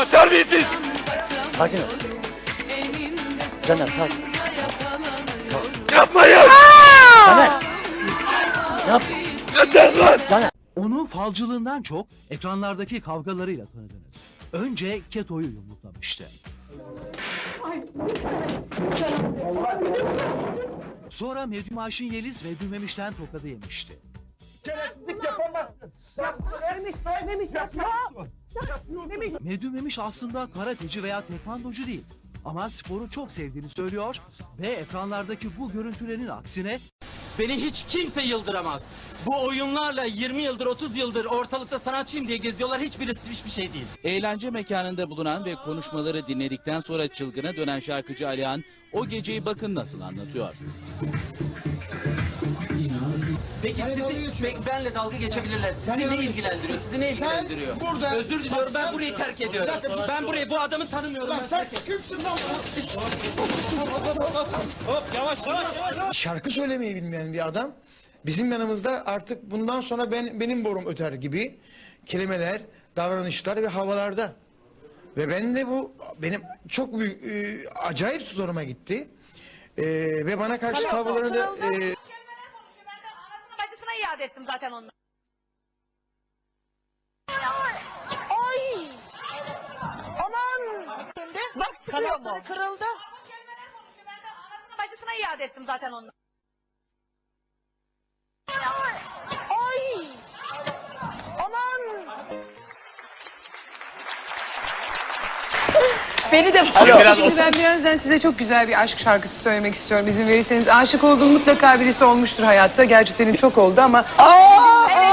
ya terbiyesiz. Sakin ol. Caner sakin. Yapmayın. Caner. Ne yapıyorsun? Yeter lan. Caner. Onu falcılığından çok ekranlardaki kavgalarıyla tanıdınız. Önce Keto'yu yumruklamıştı. Sonra Medyum Ayşin Yeliz ve Dümemiş'ten tokadı yemişti. Medyum Memiş aslında karateci veya tekvandocu değil. Ama sporu çok sevdiğini söylüyor ve ekranlardaki bu görüntülerin aksine Beni hiç kimse yıldıramaz. Bu oyunlarla 20 yıldır 30 yıldır ortalıkta sanatçıyım diye geziyorlar. Hiçbirisi hiçbir şey değil. Eğlence mekanında bulunan ve konuşmaları dinledikten sonra çılgına dönen şarkıcı Alihan o geceyi bakın nasıl anlatıyor. Peki sizi peki benle dalga geçebilirler. Sizi ne ilgilendiriyor? Sizi ne ilgilendiriyor? burada- Özür diliyorum ben burayı terk ediyorum. Ben burayı bu adamı tanımıyorum. Ben terk ediyorum. Hop yavaş yavaş yavaş. Şarkı söylemeyi bilmeyen bir adam bizim yanımızda artık bundan sonra ben benim borum öter gibi kelimeler, davranışlar ve havalarda. Ve ben de bu benim çok büyük e, acayip zoruma gitti. E, ve bana karşı tavırlarını da e, Kelimeler konuşuyor. Ben de anasını bacısına zaten onları. Ay! Aman! Bak Kanatları kırıldı. Konuşuyor. Ben de anasını bacısına iade ettim zaten onları. Beni de Şimdi ben birazdan size çok güzel bir aşk şarkısı söylemek istiyorum. İzin verirseniz aşık olduğum mutlaka birisi olmuştur hayatta. Gerçi senin çok oldu ama Kesinlikle.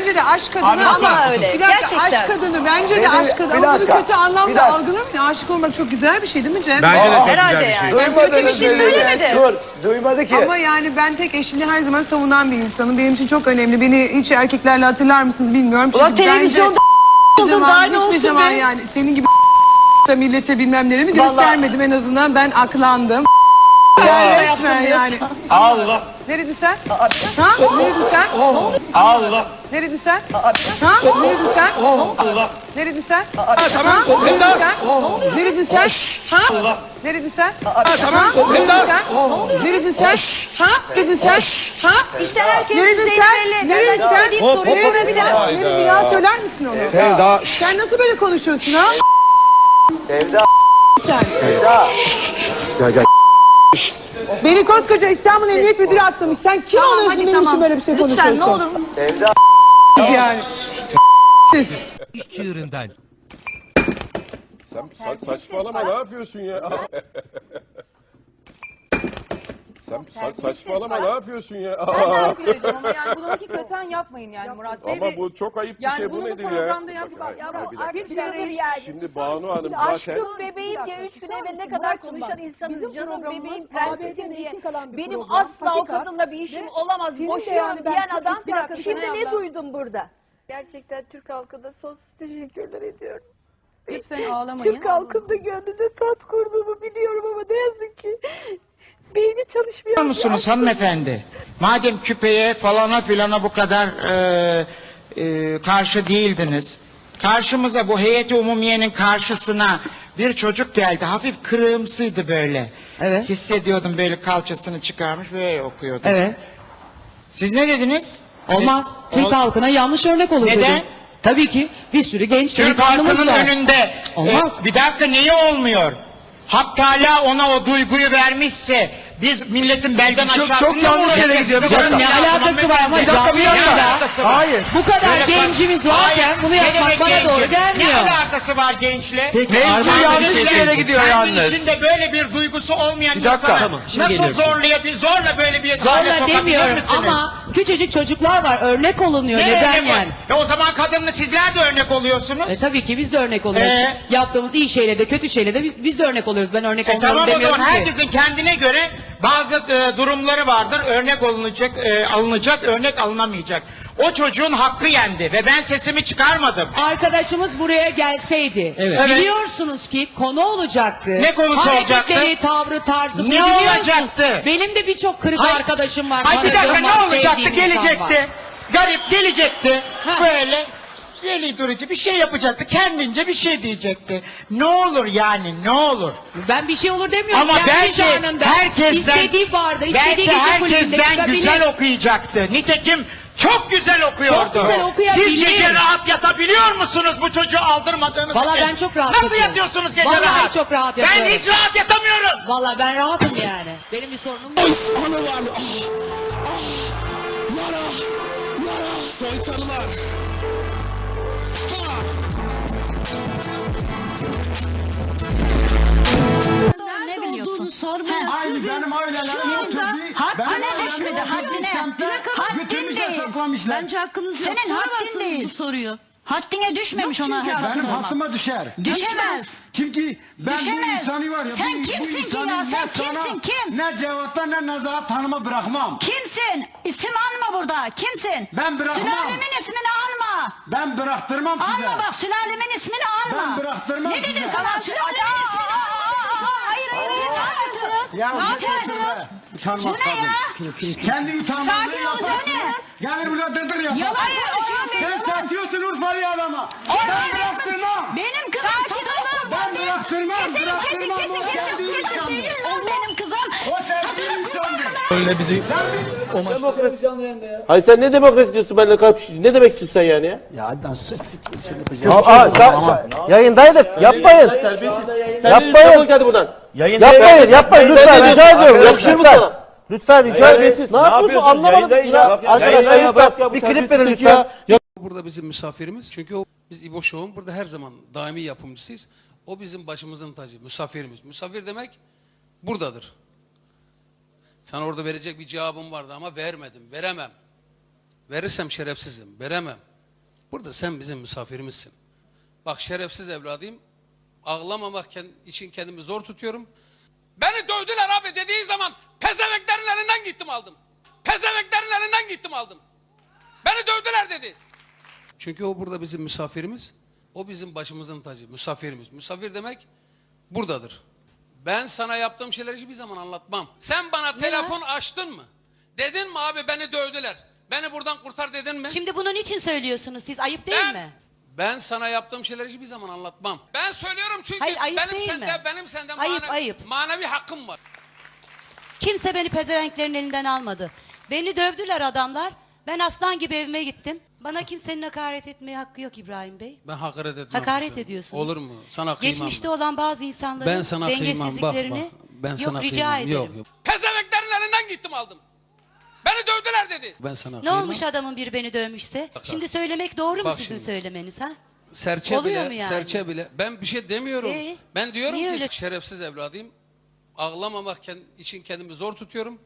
Bence de aşk kadını Ama öyle, Bir dakika gerçekten. aşk kadını bence de aşk kadını. Ama bunu kötü anlamda algılamayın. Aşık olmak çok güzel bir şey değil mi Cem? Herhalde yani. Ben kötü bir şey söylemedim. Dur. Duymadı ki. Ama yani ben tek eşini her zaman savunan bir insanım. Benim için çok önemli. Beni hiç erkeklerle hatırlar mısınız bilmiyorum. Çünkü Ulan televizyonda hiçbir oldun, zaman, daha ne hiçbir olsun zaman be? yani senin gibi da millete bilmem nelerimi göstermedim en azından. Ben aklandım. Sen resmen yani. Allah Ne dedin sen? Ha? Ne dedin sen? Allah Ne dedin sen? Ha? Ne dedin sen? Allah Ne dedin sen? Ha? Ne dedin sen? Ne dedin sen? Ha? Allah Ne dedin sen? Ha? Ne dedin sen? Ne dedin sen? Ha? Ne dedin sen? Ha? İşte herkes Ne dedin şeyi sen? belli. Ne Ben dedin sen? istediğim soruyu Ne dedin sen? sorabilirim. Ne dedin ya söyler misin onu? Sevda Sen nasıl böyle konuşuyorsun ha? Sevda. Sen. Gel gel Beni koskoca İstanbul Emniyet Müdürü atlamış. Sen kim Tamam, oluyorsun hadi benim tamam. için böyle bir şey Lütfen konuşuyorsun? ne olur. Sevda. Yani. Siz. İş çığırından. Sen sa- saçmalama ne yapıyorsun ya? Sen sa- saçmalama ne yapıyorsun ya? Ben de söyleyeceğim ama yani bunu hakikaten yapmayın yani Murat Bey. Ama ve bu çok ayıp bir yani şey bu bunu bu nedir ya? programda yap. Bak, hayır, hayır, bir dakika. Hiç yani Şimdi Banu Hanım zaten Aşkım bebeğim diye üç gün evvel ne kadar konuşan insanız canım bebeğim prensesim diye. Benim asla o kadınla bir işim olamaz. Boşuyorum diyen adam şimdi ne duydum burada? Gerçekten Türk halkına sonsuz teşekkürler ediyorum. lütfen ağlamayın. Türk halkında gönlünde tat kurduğumu biliyorum ama ne yazık ki beyni çalışmıyor. Biliyor musunuz hanımefendi? Madem küpeye falana filana bu kadar e, e, karşı değildiniz. Karşımıza bu heyeti umumiyenin karşısına bir çocuk geldi. Hafif kırığımsıydı böyle. Evet. Hissediyordum böyle kalçasını çıkarmış böyle okuyordu. Evet. Siz ne dediniz? Olmaz. Türk Türk halkına yanlış örnek olur Neden? dedim. Tabii ki bir sürü genç Türk delikanlımız halkının var. önünde. Olmaz. E, bir dakika niye olmuyor? Hak Teala ona o duyguyu vermişse biz milletin belden aşağısında çok yanlış yere gidiyor. Bir Canım, dakika. ne alakası var ama Bir dakika, bir canlı dakika. yayında. Ne alakası var? Hayır. Bu kadar Böyle gencimiz varken Hayır. bunu yapmak bana genci? doğru gelmiyor. Ne alakası var gençle? Mevzu yanlış yere gidiyor yalnız. içinde böyle bir duygusu olmayan Bir dakika. insana Tamam, nasıl zorlayabilir, zorla böyle bir hale sokabilir misiniz? Küçücük çocuklar var örnek olunuyor. Ne örnek var? E o zaman kadınlı sizler de örnek oluyorsunuz. E tabii ki biz de örnek oluyoruz. Ee? Yaptığımız iyi şeyle de kötü şeyle de biz de örnek oluyoruz. Ben örnek E olmuyorum tamam o demiyorum zaman ki. herkesin kendine göre bazı e, durumları vardır. Örnek alınacak, e, alınacak, örnek alınamayacak. O çocuğun hakkı yendi ve ben sesimi çıkarmadım. Arkadaşımız buraya gelseydi. Evet. Biliyorsunuz ki konu olacaktı. Ne konusu Hareketleri, olacaktı? tavrı, tarzı. Ne biliyorsunuz. olacaktı? Benim de birçok kırık Ay- arkadaşım var. Ay bir dakika ne olacaktı? sevdiğim insan var. Gelecekti. Garip gelecekti. Böyle Deli durucu bir şey yapacaktı. Kendince bir şey diyecekti. Ne olur yani ne olur. Ben bir şey olur demiyorum. Ama Kendi belki canında herkesten, istediği vardır. istediği belki gece kulübünde herkesten çıkabilir. güzel okuyacaktı. Nitekim çok güzel okuyordu. Çok güzel okuyabilir. Siz gece rahat yatabiliyor musunuz bu çocuğu aldırmadığınız Valla için? ben çok rahat Nasıl yatıyorum. yatıyorsunuz gece Vallahi rahat? çok rahat Ben yatıyorum. hiç rahat yatamıyorum. Valla ben rahatım yani. Benim bir sorunum yok. Soytarılar. ne biliyorsun? sormuyorsun. Aynı benim ailelerim oturdu. Haddine haddine. Haddin değil. Bence hakkınız yok. Senin haddin değil. bu soruyu. Haddine düşmemiş ona Benim hastıma düşer. Düşmez. Çünkü ben bu Düşemez. insanı var ya. Sen bu, kimsin bu ki ya? ne Sen kimsin, kim? Ne Cevat'ta ne Nezahat Hanım'a bırakmam. Kimsin? İsim anma burada. Kimsin? Ben bırakmam. Sülalemin ismini anma. Ben bıraktırmam size. Anma bak sülalemin ismini anma. Ben bıraktırmam Ne dedim size. sana? Sülalemin ismini Ya ne yapıyorsunuz? Utanmaz Bu ne ya? kadın. Kendi utanmazlığı Sakin ol yaparsın. Zene. Gelir burada dırdır yaparsın. Yalan konuşuyorsun. Sen satıyorsun Urfa'yı adama. Ben bıraktırmam. Benim kızım satılır. Ben bıraktırmam, Kesin kesin bıraktırmam. kesin O kesin. sevdiği Kızım insandır. benim kızım. O sevdiği insandır. Öyle bizi Hayır sen ne demokrasi diyorsun benimle kapışıyorsun? Ne demek istiyorsun sen yani ya? Ya nasıl siktir seni yapacağım. Aa, aa, şa- şa- yayındaydık. Yapmayın. Yapmayın. Hadi buradan. Yapmayın, yapmayın lütfen rica ediyorum. Yakışır mı sana? Lütfen rica ediyorum. Ne yapıyorsun anlamadım. İnan- Arkadaşlar lütfen bir klip verin lütfen. Burada bizim misafirimiz. Çünkü o, biz İbo Show'un burada her zaman daimi yapımcısıyız. O bizim başımızın tacı, misafirimiz. Misafir demek buradadır. Sana orada verecek bir cevabım vardı ama vermedim, veremem. Verirsem şerefsizim, veremem. Burada sen bizim misafirimizsin. Bak şerefsiz evladıyım. Ağlamamak için kendimi zor tutuyorum. Beni dövdüler abi dediği zaman pezeveklerin elinden gittim aldım. Pezeveklerin elinden gittim aldım. Beni dövdüler dedi. Çünkü o burada bizim misafirimiz. O bizim başımızın tacı, misafirimiz. Misafir demek buradadır. Ben sana yaptığım şeyleri hiçbir zaman anlatmam. Sen bana telefon açtın mı? Dedin mi abi beni dövdüler. Beni buradan kurtar dedin mi? Şimdi bunu niçin söylüyorsunuz siz? Ayıp değil Ben- mi? Ben sana yaptığım şeyleri hiçbir zaman anlatmam. Ben söylüyorum çünkü Hayır, ayıp benim değil sende mi? benim sende Ayıp, manevi, ayıp. manevi hakkım var. Kimse beni pezevenklerin elinden almadı. Beni dövdüler adamlar. Ben aslan gibi evime gittim. Bana kimsenin hakaret etmeye hakkı yok İbrahim Bey. Ben hakaret etmem. Hakaret kızım. ediyorsunuz. Olur mu? Sana kıymam. Geçmişte olan bazı insanların ben sana kıymam. Bak dengesizliklerini bak. Ben yok sana rica kıymam. ederim. Yok yok. Pezeveklerin elinden gittim aldım. Dedi. Ben sana Ne olmuş adamın biri beni dövmüşse? Şimdi söylemek doğru mu Bak sizin şimdi. söylemeniz ha? Serçe Oluyor bile, mu yani? serçe bile. Ben bir şey demiyorum. Ee, ben diyorum niye ki öyle- şerefsiz evladıyım. Ağlamamak ken- için kendimi zor tutuyorum.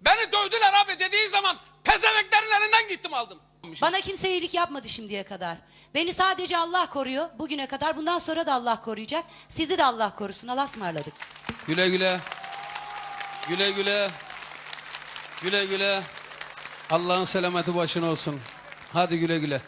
Beni dövdüler abi dediği zaman pezeveklerin elinden gittim aldım. Bana kimse iyilik yapmadı şimdiye kadar. Beni sadece Allah koruyor bugüne kadar. Bundan sonra da Allah koruyacak. Sizi de Allah korusun. Allah'a ısmarladık. Güle güle. Güle güle. Güle güle. Allah'ın selameti başına olsun. Hadi güle güle.